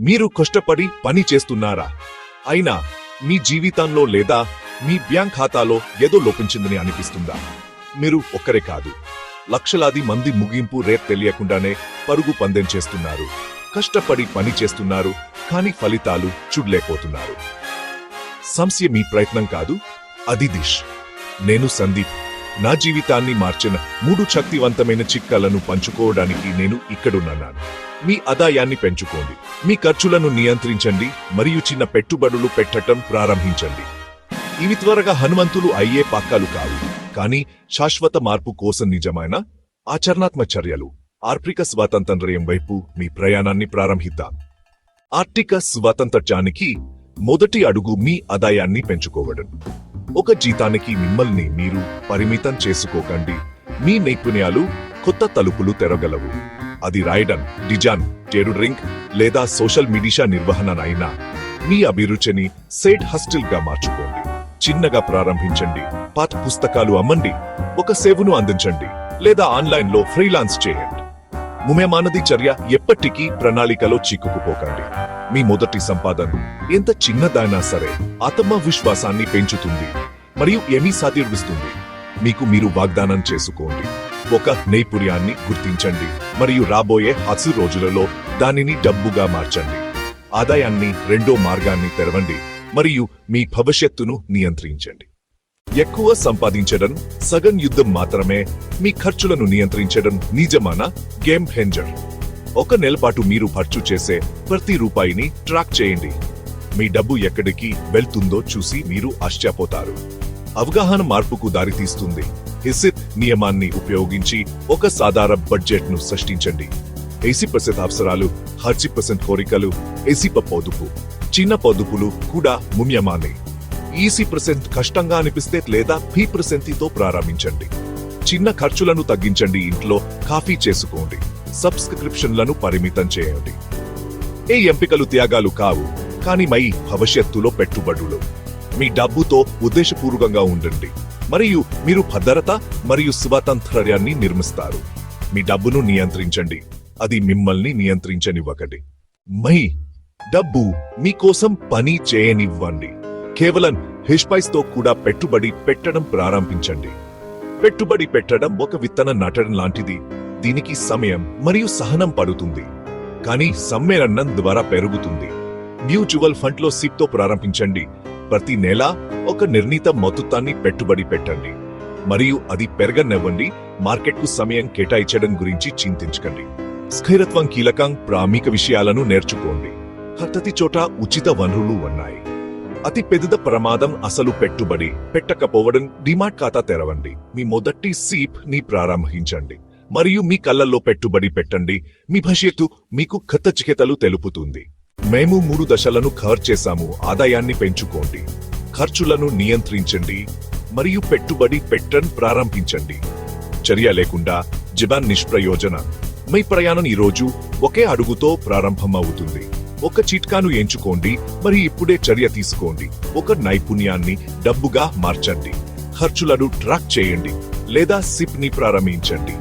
మీరు కష్టపడి పని చేస్తున్నారా? అయినా మీ జీవితంలో లేదా మీ బ్యాంక్ ఖాతాలో ఏదో లోపించిందని అనిపిస్తుందా? మీరు ఒక్కరే కాదు. లక్షలాది మంది ముగింపు రేట్ తెలియకుండానే పరుగు పందెం చేస్తున్నారు. కష్టపడి పని చేస్తున్నారు కానీ ఫలితాలు చూడలేకపోతున్నారు. సమస్య మీ ప్రయత్నం కాదు అది దిష్. నేను సందీప్. నా జీవితాన్ని మార్చిన మూడు శక్తివంతమైన చిక్కలను పంచుకోవడానికి నేను ఇక్కడున్నాను. మీ ఆదాయాన్ని పెంచుకోండి. మీ ఖర్చులను నియంత్రించండి మరియు చిన్న పెట్టుబడులు పెట్టటం ప్రారంభించండి. ఇవి త్వరగా హనుమంతులు అయ్యే పక్కాలు కావు. కానీ శాశ్వత మార్పు కోసం నిజమైన ఆచరణాత్మ చర్యలు. ఆర్థిక స్వాతంత్ర్యం వైపు మీ ప్రయాణాన్ని ప్రారంభిద్దాం. ఆర్థిక స్వాతంత్ర్యానికి మొదటి అడుగు మీ ఆదాయాన్ని పెంచుకోవడం. ఒక జీతానికి మిమ్మల్ని మీరు పరిమితం చేసుకోకండి. మీ నైపుణ్యాలు కొత్త తలుపులు తెరగలవు. అది రాయడం డిజైన్ టెరుడ్రింక్ లేదా సోషల్ మీడియా నిర్వహణనైనా. మీ అభిరుచిని సేట్ హస్టిల్గా మార్చుకోండి. చిన్నగా ప్రారంభించండి. పాత పుస్తకాలు అమ్మండి. ఒక సేవను అందించండి. లేదా ఆన్లైన్లో ఫ్రీలాన్స్ చేయండి. ముమ్యమానది చర్య ఎప్పటికీ ప్రణాళికలో చిక్కుకుపోకండి. మీ మొదటి సంపాదన ఎంత చిన్నదైనా సరే ఆత్మవిశ్వాసాన్ని పెంచుతుంది మరియు ఏమీ సాధిస్తుంది మీకు మీరు వాగ్దానం చేసుకోండి. ఒక నైపుణ్యాన్ని గుర్తించండి. మరియు రాబోయే హసు రోజులలో దానిని డబ్బుగా మార్చండి. ఆదాయాన్ని రెండో మార్గాన్ని తెరవండి మరియు మీ భవిష్యత్తును నియంత్రించండి. ఎక్కువ సంపాదించడం సగం యుద్ధం మాత్రమే మీ ఖర్చులను నియంత్రించడం నిజమాన? గేమ్ హెంజర్. ఒక నెల పాటు మీరు ఖర్చు చేసే ప్రతి రూపాయిని ట్రాక్ చేయండి. మీ డబ్బు ఎక్కడికి వెళ్తుందో చూసి మీరు ఆశ్చర్యపోతారు. అవగాహన మార్పుకు దారితీస్తుంది. హిసిప్ నియమాన్ని ఉపయోగించి ఒక సాధారణ బడ్జెట్ను సృష్టించండి. ఎయిసీ పర్సెంట్ అవసరాలు హర్చి పర్సెంట్ కోరికలు ఎసిప పొదుపు చిన్న పొదుపులు కూడా ముమ్యమానే. ఈసీ పర్సెంట్ కష్టంగా అనిపిస్తే లేదా పీ తో ప్రారంభించండి. చిన్న ఖర్చులను తగ్గించండి ఇంట్లో కాఫీ చేసుకోండి. సబ్స్క్రిప్షన్లను పరిమితం చేయండి. ఏ ఎంపికలు త్యాగాలు కావు కానీ మై భవిష్యత్తులో పెట్టుబడులు. మీ డబ్బుతో ఉద్దేశపూర్వకంగా ఉండండి. మరియు మీరు భద్రత మరియు స్వాతంత్ర్యాన్ని నిర్మిస్తారు. మీ డబ్బును నియంత్రించండి. అది మిమ్మల్ని నియంత్రించనివ్వకండి. మై డబ్బు మీకోసం పని చేయనివ్వండి. కేవలం హిష్పైస్తో కూడా పెట్టుబడి పెట్టడం ప్రారంభించండి. పెట్టుబడి పెట్టడం ఒక విత్తనం నాటడం లాంటిది. దీనికి సమయం మరియు సహనం పడుతుంది. కానీ సమ్మేళనం ద్వారా పెరుగుతుంది. మ్యూచువల్ ఫండ్లో సిప్తో ప్రారంభించండి. ప్రతి నెల ఒక నిర్ణీత మొత్తాన్ని పెట్టుబడి పెట్టండి. మరియు అది పెరగనివ్వండి. మార్కెట్కు సమయం కేటాయించడం గురించి చింతించకండి. స్థిరత్వం కీలకం ప్రామిక విషయాలను నేర్చుకోండి. ప్రతి చోట ఉచిత వనరులు ఉన్నాయి. అతి పెద్ద ప్రమాదం అసలు పెట్టుబడి పెట్టకపోవడం డిమాట్ ఖాతా తెరవండి. మీ మొదటి సీప్ని ప్రారంభించండి. మరియు మీ కళ్ళల్లో పెట్టుబడి పెట్టండి. మీ భవిష్యత్తు మీకు కొత్త చికితలు తెలుపుతుంది. మేము మూడు దశలను ఖర్చు చేశాము. ఆదాయాన్ని పెంచుకోండి. ఖర్చులను నియంత్రించండి. మరియు పెట్టుబడి పెట్టన్ ప్రారంభించండి. చర్య లేకుండా జబాన్ నిష్ప్రయోజన. మీ ప్రయాణం ఈ రోజు ఒకే అడుగుతో ప్రారంభమవుతుంది. ఒక చిట్కాను ఎంచుకోండి మరి ఇప్పుడే చర్య తీసుకోండి. ఒక నైపుణ్యాన్ని డబ్బుగా మార్చండి. ఖర్చులను ట్రాక్ చేయండి లేదా సిప్ని ప్రారంభించండి.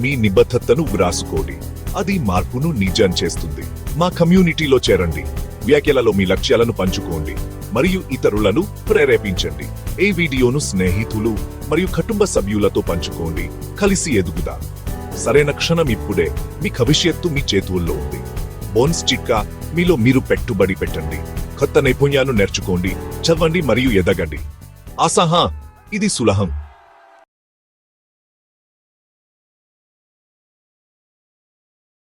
మీ నిబద్ధతను వ్రాసుకోండి. అది మార్పును నిజం చేస్తుంది. మా కమ్యూనిటీలో చేరండి. వ్యాఖ్యలలో మీ లక్ష్యాలను పంచుకోండి. మరియు ఇతరులను ప్రేరేపించండి. ఈ వీడియోను స్నేహితులు మరియు కుటుంబ సభ్యులతో పంచుకోండి. కలిసి ఎదుగుదా. సరైన క్షణం ఇప్పుడే మీ భవిష్యత్తు మీ చేతుల్లో ఉంది. బోన్స్ చిట్కా మీలో మీరు పెట్టుబడి పెట్టండి. కొత్త నైపుణ్యాలు నేర్చుకోండి. చదవండి మరియు ఎదగండి. ఆసాహా ఇది సులభం